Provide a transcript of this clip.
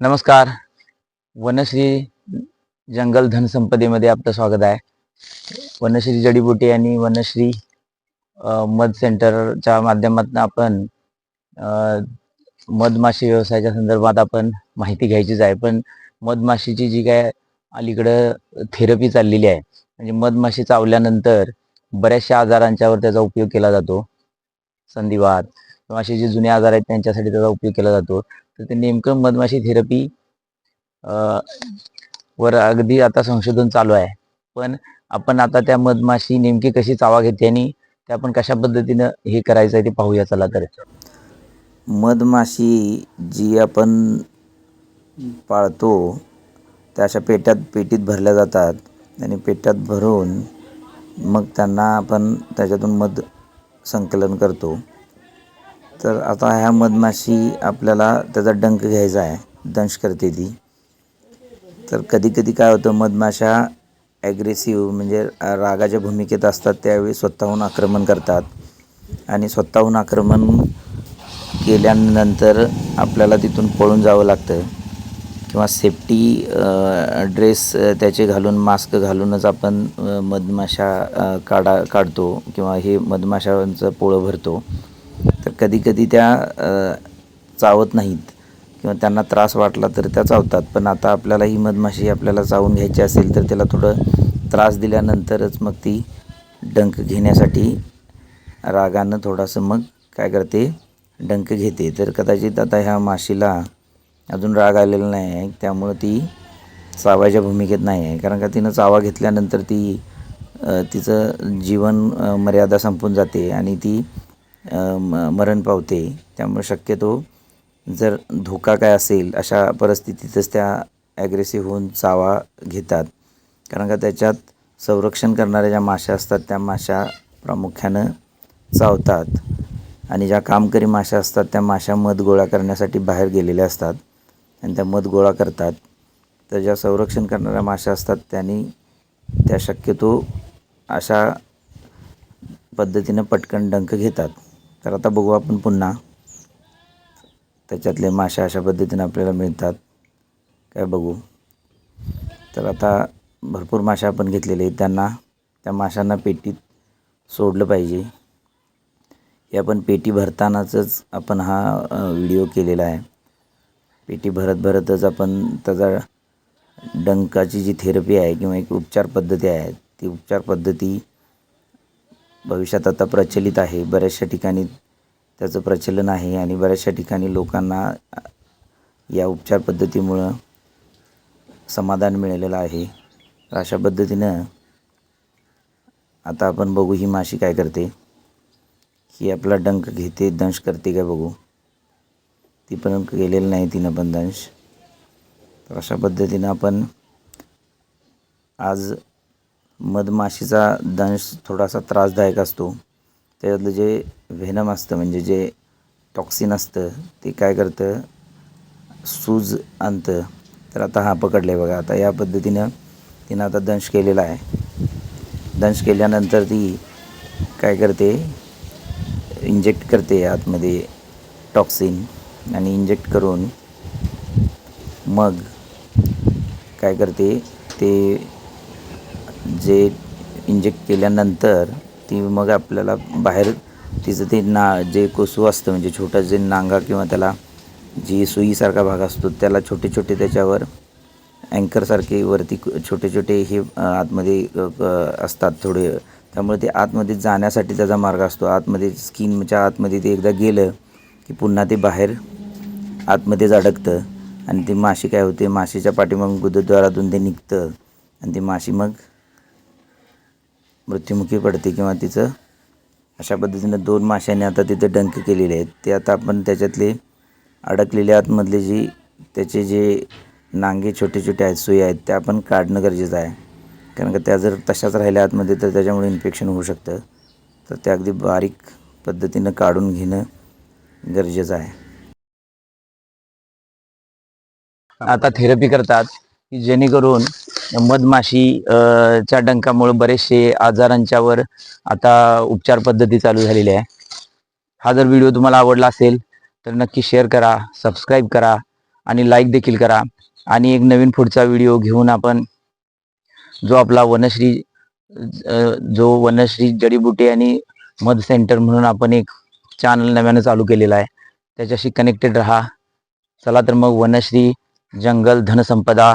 नमस्कार. वनश्री जंगल धनसंपदेमध्ये आपलं स्वागत आहे. वनश्री जडीबुटी आणि वनश्री मध सेंटरच्या माध्यमातून आपण मधमाशी व्यवसायाच्या संदर्भात आपण माहिती घ्यायचीच आहे. पण मधमाशीची जी काय अलीकडं थेरपी चाललेली आहे म्हणजे मधमाशी चावल्यानंतर बऱ्याचशा आजारांच्यावर त्याचा उपयोग केला जातो. संधिवात. किंवा असे जे जुने आजार आहेत त्यांच्यासाठी त्याचा उपयोग केला जातो. तर ते नेमकं मधमाशी थेरपी वर अगदी आता संशोधन चालू आहे. पण आपण आता त्या मधमाशी नेमकी कशी चावा घेते आणि ते आपण कशा पद्धतीनं हे करायचं आहे ते पाहूया. चला तर. मधमाशी जी आपण पाळतो त्या अशा पेट्यात पेटीत भरल्या जातात. आणि पेट्यात भरून मग त्यांना आपण त्याच्यातून मध संकलन करतो. तर आता ह्या मधमाशी आपल्याला त्याचा डंक घ्यायचा आहे दंश करते ती तर कधी कधी काय होतं मधमाशा ॲग्रेसिव्ह म्हणजे रागाच्या भूमिकेत असतात त्यावेळी स्वतःहून आक्रमण करतात. आणि स्वतःहून आक्रमण केल्यानंतर आपल्याला तिथून पळून जावं लागतं. किंवा सेफ्टी ड्रेस त्याचे घालून मास्क घालूनच आपण मधमाशा काढा काढतो. किंवा हे मधमाशांचं पोळं भरतो. कधीकधी त्या चावत नाहीत. किंवा त्यांना त्रास वाटला तर त्या चावतात. पण आता आपल्याला ही मधमाशी आपल्याला चावून घ्यायची असेल तर त्याला थोडं त्रास दिल्यानंतरच मग ती डंक घेण्यासाठी रागानं थोडंसं मग काय करते? डंक घेते. तर कदाचित आता ह्या माशीला अजून राग आलेला नाही आहे. त्यामुळं ती चावायच्या भूमिकेत नाही आहे. कारण का तिनं चावा घेतल्यानंतर ती तिचं जीवन मर्यादा संपून जाते. आणि ती म मरण पावते. त्यामुळे शक्यतो जर धोका काय असेल अशा परिस्थितीतच त्या ॲग्रेसिव्ह होऊन चावा घेतात. कारण का त्याच्यात संरक्षण करणाऱ्या ज्या माशा असतात त्या माशा प्रामुख्यानं चावतात. आणि ज्या कामकरी माशा असतात त्या माशा मध गोळा करण्यासाठी बाहेर गेलेल्या असतात. आणि त्या मध गोळा करतात. तर ज्या संरक्षण करणाऱ्या माशा असतात त्यांनी त्या शक्यतो अशा पद्धतीनं पटकन डंक घेतात. तर आता बघू आपण पुन्हा. त्याच्यातले माशा अशा पद्धतीनं आपल्याला मिळतात. काय बघू. तर आता भरपूर मासे आपण घेतलेले आहेत. त्यांना त्या माशांना पेटीत सोडलं पाहिजे. हे आपण पेटी भरतानाच आपण हा व्हिडिओ केलेला आहे. पेटी भरत भरतच आपण त्याचा डंकाची जी थेरपी आहे किंवा एक उपचार पद्धती आहे ती उपचार पद्धती भविष्यात आता प्रचलित आहे. बऱ्याचशा ठिकाणी त्याचं प्रचलन आहे आणि बऱ्याचशा ठिकाणी लोकांना या उपचार पद्धतीमुळं समाधान मिळालेलं आहे. तर अशा पद्धतीनं आता आपण बघू ही माशी काय करते. ही आपला डंक घेते. दंश करते काय बघू. ती पण केलेलं नाही तिनं पण दंश. तर अशा पद्धतीनं आपण आज मधमाशीचा दंश थोडासा त्रासदायक असतो. त्याच्यातलं जे व्हेनम असतं म्हणजे जे टॉक्सिन असतं ते काय करतं? सूज आणतं. तर आता हा पकडलं आहे बघा. आता या पद्धतीनं तिनं आता दंश केलेला आहे. दंश केल्यानंतर ती काय करते? इंजेक्ट करते आतमध्ये टॉक्सिन आणि इंजेक्ट करून मग काय करते? ते जे इंजेक्ट केल्यानंतर ती मग आपल्याला बाहेर तिचं ते ना जे कोसू असतं म्हणजे छोटा जे नांगा किंवा त्याला जी सुईसारखा भाग असतो त्याला छोटे छोटे त्याच्यावर अँकरसारखे वरती क- छोटे छोटे हे आतमध्ये असतात थोडे. त्यामुळे ते आतमध्ये जाण्यासाठी त्याचा मार्ग असतो. आतमध्ये स्किनच्या आतमध्ये ते एकदा गेलं की पुन्हा ते बाहेर आतमध्येच अडकतं. आणि ती माशी काय होते माशीच्या पाठीमागून गुदद्वारातून ते निघतं. आणि ती माशी मग मृत्युमुखी पडते किंवा तिचं अशा पद्धतीनं दोन माशांनी आता तिथे डंक केलेले आहेत. ते आता आपण त्याच्यातले अडकलेले आतमधले जी त्याचे जे नांगे छोटे छोटे आहेत सुई आहेत त्या आपण काढणं गरजेचं आहे. कारण का त्या जर तशाच राहिल्या आतमध्ये तर त्याच्यामुळे इन्फेक्शन होऊ शकतं. तर त्या अगदी बारीक पद्धतीनं काढून घेणं गरजेचं आहे. आता थेरपी करतात की जेणेकरून मधमाशी च्या डंकामुळे बरेचसे आजारांच्यावर आता उपचार पद्धती चालू झालेली आहे हा जर व्हिडिओ तुम्हाला आवडला असेल तर नक्की शेअर करा सबस्क्राईब करा आणि लाईक देखील करा. आणि एक नवीन पुढचा व्हिडिओ घेऊन आपण जो आपला वनश्री जो वनश्री जडीबुटी आणि मध सेंटर म्हणून आपण एक चॅनल नव्यानं चालू केलेला आहे त्याच्याशी कनेक्टेड राहा. चला तर मग वनश्री जंगल धनसंपदा